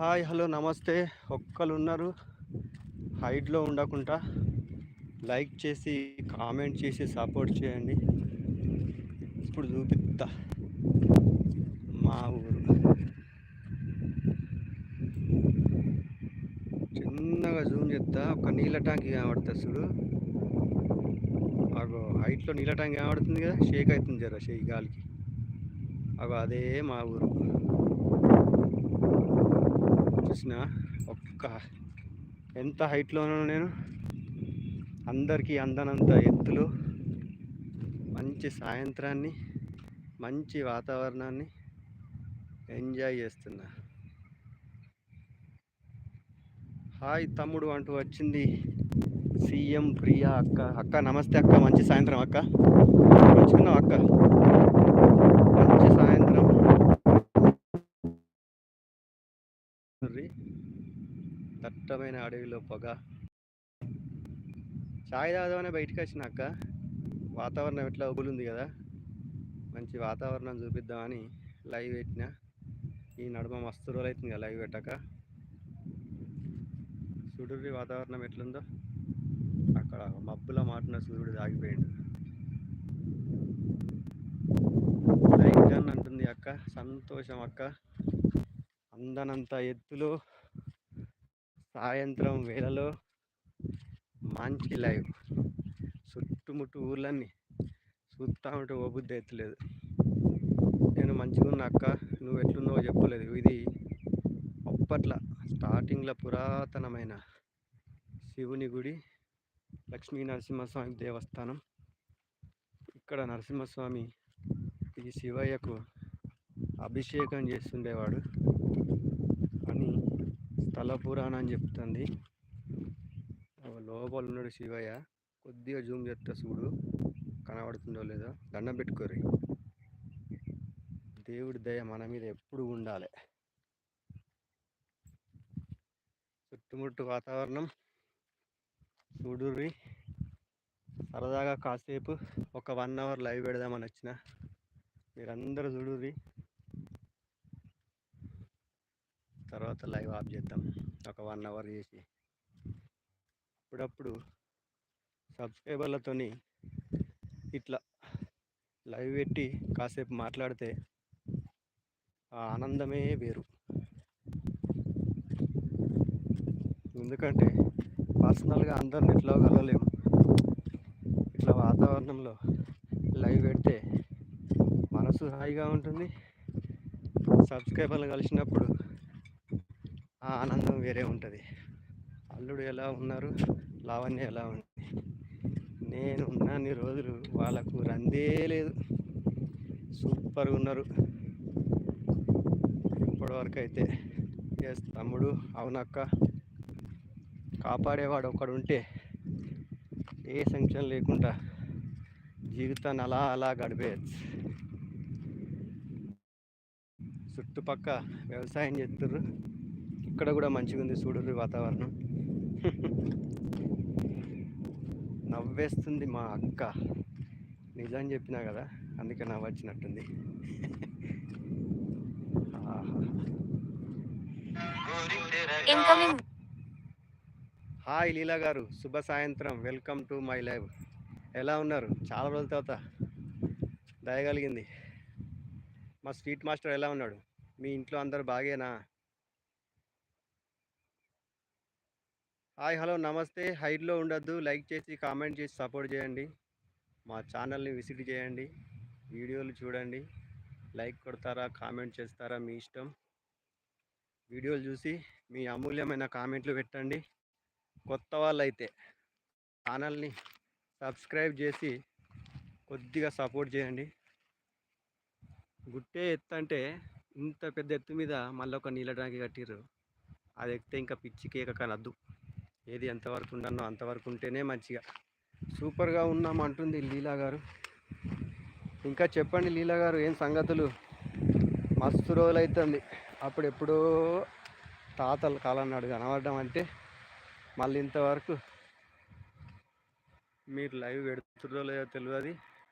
Hi hello నమస్తే. ఒక్కరు ఉన్నారు హైట్లో ఉండకుండా లైక్ చేసి కామెంట్ చేసి సపోర్ట్ చేయండి. ఇప్పుడు చూపిస్తా. మా ఊరు. చిన్నగా జూమ్ చెప్తా ఒక నీళ్ళ ట్యాంక్ కనబడుతుంది చూడు. అగో హైట్లో నీళ్ళ ట్యాంక్ కనబడుతుంది కదా షేక్ అవుతుంది జర షేక్ గాలికి. అగో అదే మా ఊరు. చూసిన ఒక్క ఎంత హైట్లోనూ నేను అందరికీ అందనంత ఎత్తులో మంచి సాయంత్రాన్ని మంచి వాతావరణాన్ని ఎంజాయ్ చేస్తున్నా. హాయ్ తమ్ముడు అంటూ వచ్చింది సీఎం ప్రియా అక్క. అక్క నమస్తే అక్క మంచి సాయంత్రం అక్క. మంచుకున్నావు అక్క మంచి సాయంత్రం దట్టమైన అడవిలో పొగ. చాయ్ తాగదామనే బయటకు వచ్చినాక వాతావరణం ఎట్లా ఉంది కదా. మంచి వాతావరణం చూపిద్దామని లైవ్ పెట్టిన. ఈ నడుమ మస్తు రోజులు అవుతుంది కదా లైవ్ పెట్టాక. సూర్యుడి వాతావరణం ఎట్లుందో. అక్కడ మబ్బుల మాటిన సూర్యుడు ఆగిపోయాడు లైవ్ అని అంటుంది అక్క. సంతోషం అక్క. అందనంత ఎత్తులో సాయంత్రం వేళలో మంచి లైవ్. చుట్టుముట్టు ఊర్లన్నీ చూస్తూ ఉంటే ఓబుద్ధి ఎత్తలేదు నేను మంచిగా ఉన్న అక్క నువ్వు ఎట్లున్నావో చెప్పలేదు. ఇది అప్పట్లో స్టార్టింగ్లో పురాతనమైన శివుని గుడి లక్ష్మీ నరసింహస్వామి దేవస్థానం. ఇక్కడ నరసింహస్వామి ఈ శివయ్యకు అభిషేకం చేస్తుండేవాడు. స్థల అని చెప్తుంది. లోపల ఉన్నాడు శివయ్య. కొద్దిగా జూమ్ చేస్తా చూడు. కనబడుతుందో లేదో. దండం పెట్టుకోరు దేవుడి దయ మన మీద ఎప్పుడు ఉండాలి. చుట్టుముట్టు వాతావరణం చూడుర్రి. సరదాగా కాసేపు ఒక వన్ అవర్ లైవ్ పెడదామని వచ్చిన. మీరందరూ చూడుర్రి. తర్వాత లైవ్ ఆఫ్ చేద్దాం. ఒక వన్ అవర్ చేసి. అప్పుడప్పుడు సబ్స్క్రైబర్లతోని ఇట్లా లైవ్ పెట్టి కాసేపు మాట్లాడితే ఆ ఆనందమే వేరు. ఎందుకంటే పర్సనల్గా అందరిని ఇట్లా కలవలేము ఇట్లా వాతావరణంలో లైవ్ పెడితే మనసు హాయిగా ఉంటుంది. సబ్స్క్రైబర్లు కలిసినప్పుడు ఆ ఆనందం వేరే ఉంటుంది. అల్లుడు ఎలా ఉన్నారు? లావణ్య ఎలా ఉంది? నేను ఉన్నన్ని రోజులు వాళ్ళకు రందే లేదు. సూపర్గా ఉన్నారు. ఇప్పటివరకు అయితే ఎస్ తమ్ముడు అవునక్క. కాపాడేవాడు ఒకడు ఉంటే ఏ సంక్షన్ లేకుండా జీవితాన్ని అలా అలా గడిపేయచ్చు. చుట్టుపక్క వ్యవసాయం చేస్తుర్రు. ఇక్కడ కూడా మంచిగా ఉంది చూడరు వాతావరణం. నవ్వేస్తుంది మా అక్క. నిజం చెప్పినా కదా అందుకే నవ్వచ్చినట్టుంది. హాయ్ లీలా గారు శుభ సాయంత్రం. Welcome to my live. ఎలా ఉన్నారు? చాలా రోజుల తర్వాత దయగలిగింది. మా స్ట్రీట్ మాస్టర్ ఎలా ఉన్నాడు? మీ ఇంట్లో అందరు బాగేనా? హాయ్ హలో నమస్తే. హైట్లో ఉండొద్దు. లైక్ చేసి కామెంట్ చేసి సపోర్ట్ చేయండి. మా ఛానల్ని విజిట్ చేయండి. వీడియోలు చూడండి. లైక్ కొడతారా కామెంట్ చేస్తారా మీ ఇష్టం? వీడియోలు చూసి మీ అమూల్యమైన కామెంట్లు పెట్టండి. కొత్త వాళ్ళైతే ఛానల్ని సబ్స్క్రైబ్ చేసి కొద్దిగా సపోర్ట్ చేయండి. గుట్టే ఎత్తు అంటే ఇంత పెద్ద ఎత్తు మీద మళ్ళీ ఒక నీళ్ళ ట్యాంక్ కట్టిర్రు. అది ఎక్కితే ఇంకా పిచ్చి కేక కనద్దు ఏది ఎంతవరకు ఉండనో అంతవరకు ఉంటేనే మంచిగా. సూపర్గా ఉన్నాం అంటుంది లీలా గారు. ఇంకా చెప్పండి లీలా గారు ఏం సంగతులు? మస్తు రోజులు అవుతుంది అప్పుడెప్పుడో తాతల కాలం నాడు కనబడడం అంటే మళ్ళీ ఇంతవరకు మీరు లైవ్ పెడుతుందో లేదో తెలియదు